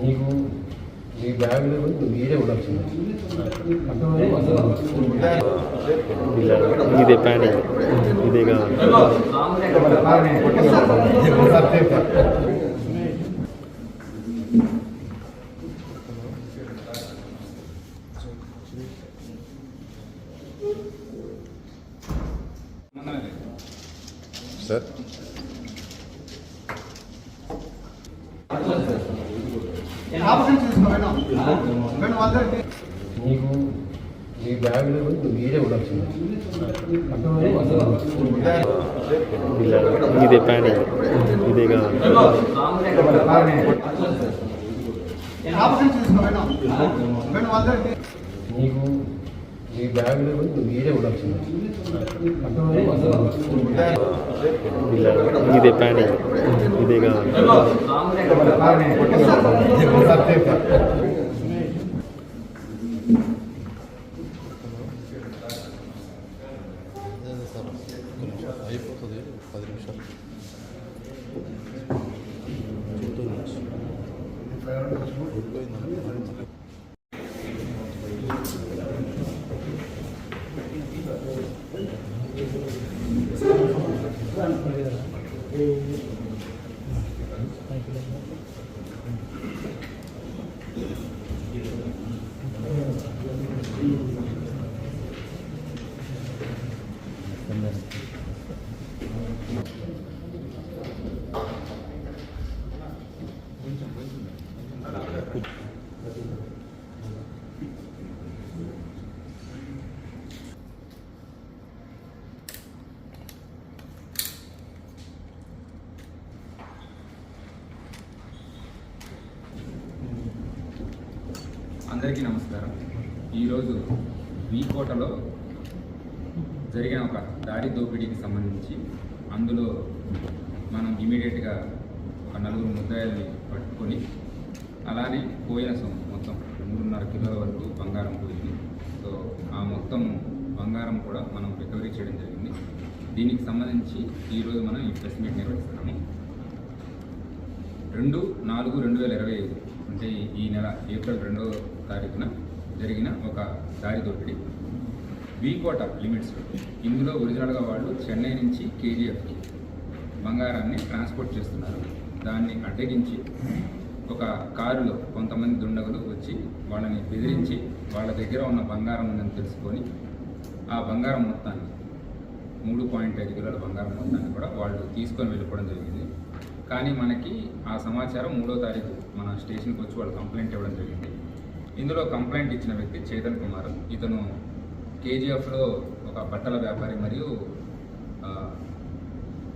నీకు నీ బ్యాగ్లో నువ్వు మీరే ఉండొచ్చు ఇదే ప్యానింగ్ ఇదే కావాలి. సార్ ఆపరేషన్ అందరికీ నీకు నీ బ్యాగ్లో మీరే ఉండొచ్చు ఇదే ప్యానింగ్ ఇదే కావాలి. నీకు ఈ బ్యాగులు నువ్వు మీరే ఉండాల్సింది ఇదే ప్యానింగ్ ఇదే కావాలి అందరికీ నమస్కారం. ఈరోజు వీకోటలో జరిగిన ఒక దారి దోపిడీకి సంబంధించి అందులో మనం ఇమీడియట్గా ఒక నలుగురు ముద్దాయిల్ని పట్టుకొని అలానే పోయిన సొమ్ము మొత్తం మూడున్నర కిలోల వరకు బంగారం పోయింది. సో ఆ మొత్తం బంగారం కూడా మనం రికవరీ చేయడం జరిగింది. దీనికి సంబంధించి ఈరోజు మనం ఈ ప్రెస్ మీట్ నిర్వహిస్తున్నాము. రెండు నాలుగు రెండు వేల ఇరవై ఐదు అంటే ఈ- ఈ నెల ఏప్రిల్ రెండవ తారీఖున జరిగిన ఒక దారి దోపిడీ. వీకోట లిమిట్స్ ఇందులో ఒరిజినల్గా వాళ్ళు చెన్నై నుంచి కేజీఎఫ్కి బంగారాన్ని ట్రాన్స్పోర్ట్ చేస్తున్నారు. దాన్ని అడ్డగించి ఒక కారులో కొంతమంది దుండగులు వచ్చి వాళ్ళని బెదిరించి వాళ్ళ దగ్గర ఉన్న బంగారం ఉందని తెలుసుకొని ఆ బంగారం మొత్తాన్ని మూడు పాయింట్ ఐదు కిలోల బంగారం మొత్తాన్ని కూడా వాళ్ళు తీసుకొని వెళ్ళిపోవడం జరిగింది. కానీ మనకి ఆ సమాచారం మూడో తారీఖు మన స్టేషన్కి వచ్చి వాళ్ళు కంప్లైంట్ ఇవ్వడం జరిగింది. ఇందులో కంప్లైంట్ ఇచ్చిన వ్యక్తి చేతన్ కుమార్. ఇతను కేజీఎఫ్లో ఒక బట్టల వ్యాపారి మరియు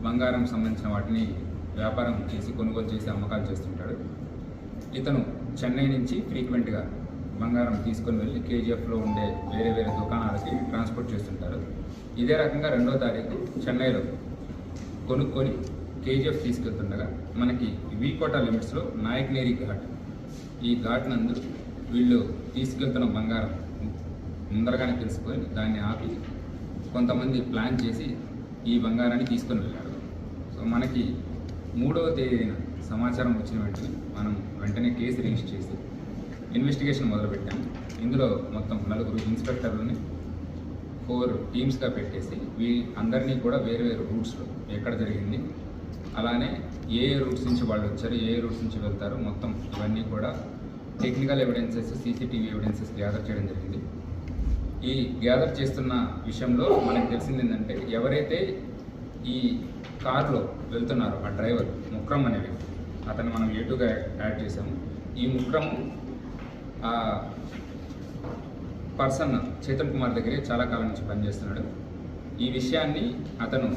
బంగారం సంబంధించిన వాటిని వ్యాపారం చేసి కొనుగోలు చేసి అమ్మకాలు చేస్తుంటాడు. ఇతను చెన్నై నుంచి ఫ్రీక్వెంట్గా బంగారం తీసుకొని వెళ్ళి కేజీఎఫ్లో ఉండే వేరే వేరే దుకాణాలకి ట్రాన్స్పోర్ట్ చేస్తుంటారు. ఇదే రకంగా రెండో తారీఖు చెన్నైలో కొనుక్కొని కేజీఎఫ్ తీసుకెళ్తుండగా మనకి వీకోట లిమిట్స్లో నాయక్నేరి ఘాట్. ఈ ఘాట్ నందు వీళ్ళు తీసుకెళ్తున్న బంగారం ముందరగానే తెలుసుకొని దాన్ని ఆపి కొంతమంది ప్లాన్ చేసి ఈ బంగారాన్ని తీసుకొని వెళ్ళారు. సో మనకి మూడవ తేదీన సమాచారం వచ్చిన వెంటనే మనం వెంటనే కేసు రిజిస్టర్ చేసి ఇన్వెస్టిగేషన్ మొదలుపెట్టాము ఇందులో మొత్తం నలుగురు ఇన్స్పెక్టర్లని ఫోర్ టీమ్స్గా పెట్టేసి వీ అందరినీ కూడా వేరు వేరు రూట్స్లో ఎక్కడ జరిగింది అలానే ఏ ఏ రూట్స్ నుంచి వాళ్ళు వచ్చారు ఏ ఏ రూట్స్ నుంచి వెళ్తారు మొత్తం ఇవన్నీ కూడా technical evidences CCTV evidences gather చేయడం జరిగింది. ఈ గ్యాదర్ చేస్తున్న విషయంలో మనకు తెలిసింది ఏంటంటే ఎవరైతే ఈ కార్లో వెళ్తున్నారో ఆ డ్రైవర్ ముక్రం అనే వ్యక్తి అతన్ని మనం ఏటుగా యాడ్ చేసాము ఈ ముక్రమ్ ఆ పర్సన్ చేతన్ కుమార్ దగ్గరే చాలా కాలం నుంచి పనిచేస్తున్నాడు. ఈ విషయాన్ని అతను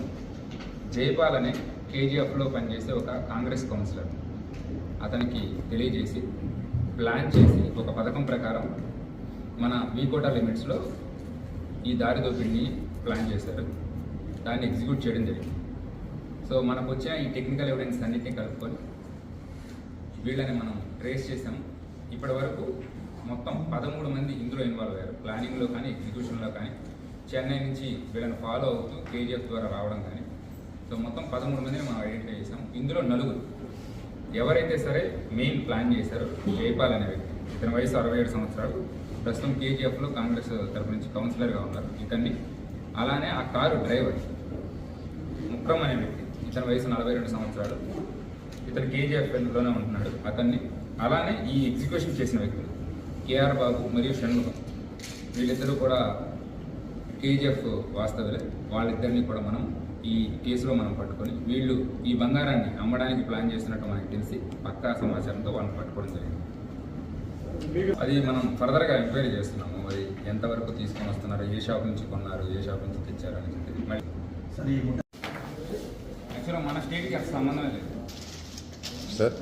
జైపాల్ అనే కేజీఎఫ్లో పనిచేసే ఒక కాంగ్రెస్ కౌన్సిలర్ అతనికి తెలియజేసి ప్లాన్ చేసి ఒక పథకం ప్రకారం మన వీకోటా లిమిట్స్లో ఈ దారి దోపిడిని ప్లాన్ చేశారు. దాన్ని ఎగ్జిక్యూట్ చేయడం జరిగింది. సో మనకు వచ్చే ఈ టెక్నికల్ ఎవిడెన్స్ అన్నిటినీ కలుపుకొని వీళ్ళని మనం ట్రేస్ చేసాం ఇప్పటి వరకు మొత్తం పదమూడు మంది ఇందులో ఇన్వాల్వ్ అయ్యారు. ప్లానింగ్లో కానీ ఎగ్జిక్యూషన్లో కానీ. చెన్నై నుంచి వీళ్ళని ఫాలో అవుతూ కేజీఎఫ్ ద్వారా రావడం కానీ. సో సో మొత్తం పదమూడు మందిని మనం ఐడెంటిఫై చేసాం ఇందులో నలుగురు. ఎవరైతే సరే మెయిన్ ప్లాన్ చేశారో జైపాల్ అనే వ్యక్తి ఇతని వయసు అరవై ఏడు సంవత్సరాలు ప్రస్తుతం కేజీఎఫ్లో కాంగ్రెస్ తరపు నుంచి కౌన్సిలర్గా ఉన్నారు ఇతన్ని. అలానే ఆ కారు డ్రైవర్ ముక్రం అనే వ్యక్తి ఇతని వయసు నలభై రెండు సంవత్సరాలు ఇతను కేజీఎఫ్లోనే ఉంటున్నాడు అతన్ని. అలానే ఈ ఎగ్జిక్యూషన్ చేసిన వ్యక్తులు కేఆర్ బాబు మరియు షణ్ముఖం వీళ్ళిద్దరూ కూడా కేజీఎఫ్ వాస్తవులే వాళ్ళిద్దరిని కూడా మనం ఈ కేసులో మనం పట్టుకొని వీళ్ళు ఈ బంగారాన్ని అమ్మడానికి ప్లాన్ చేసినట్టు మనకి తెలిసి పక్కా సమాచారంతో వాళ్ళని పట్టుకోవడం జరిగింది. అది మనం ఫర్దర్గా ఎంక్వైరీ చేస్తున్నాము. అది ఎంతవరకు తీసుకొని వస్తున్నారు? ఏ షాప్ నుంచి కొన్నారు? ఏ షాప్ నుంచి తెచ్చారు అని చెప్పి యాక్చువల్గా మన స్టేట్కి అసలు సంబంధం లేదు. సార్?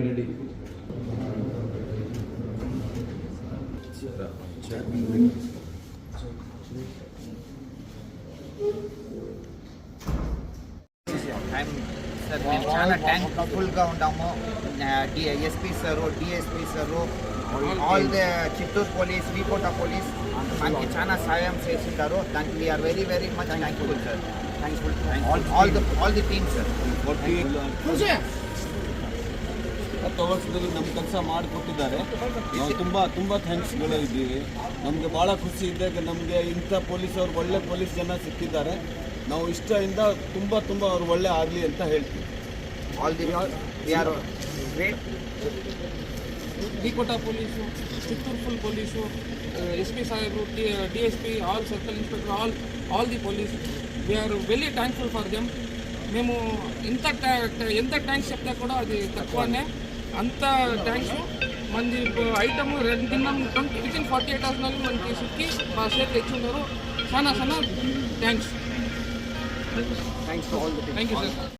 రెడ్డి ఐఎమ్ సార్ మేము చాలా థ్యాంక్ఫుల్గా ఉన్నాము SP sir DSP sir all the Chittoor police V Kota police మనకి చాలా సాయం చేసింటారు దానికి we're very very much thankful sir Thanks for all, all the all the teams sir. ಹತ್ತು ವರ್ಷದಲ್ಲಿ ನಮ್ಮ ಕೆಲಸ ಮಾಡಿಕೊಟ್ಟಿದ್ದಾರೆ. ನಾವು ತುಂಬ ತುಂಬ ಥ್ಯಾಂಕ್ಸ್ಗಳು ಇದ್ದೀವಿ. ನಮಗೆ ಭಾಳ ಖುಷಿ ಇದ್ದಾಗ ನಮಗೆ ಇಂಥ ಪೊಲೀಸ್ ಅವ್ರು ಒಳ್ಳೆ ಪೊಲೀಸ್ ಜನ ಸಿಕ್ಕಿದ್ದಾರೆ. ನಾವು ಇಷ್ಟದಿಂದ ತುಂಬ ತುಂಬ ಅವ್ರು ಒಳ್ಳೆ ಆಗಲಿ ಅಂತ ಹೇಳ್ತೀವಿ. All the police Chittoor full police S P ಸಾಹೇಬರು T D S P all circle inspector all all the police we're very thankful for them మేము ఇంత ఎంత థ్యాంక్స్ చెప్తే కూడా అది తక్కువనే. అంత థ్యాంక్స్ మంది ఐటమ్ రెండు తిన్నాం twenty within forty eight hours నుండి మనకి సిక్కి మా సేఫ్ తెచ్చున్నారు చాలా చాలా thanks thanks thank you sir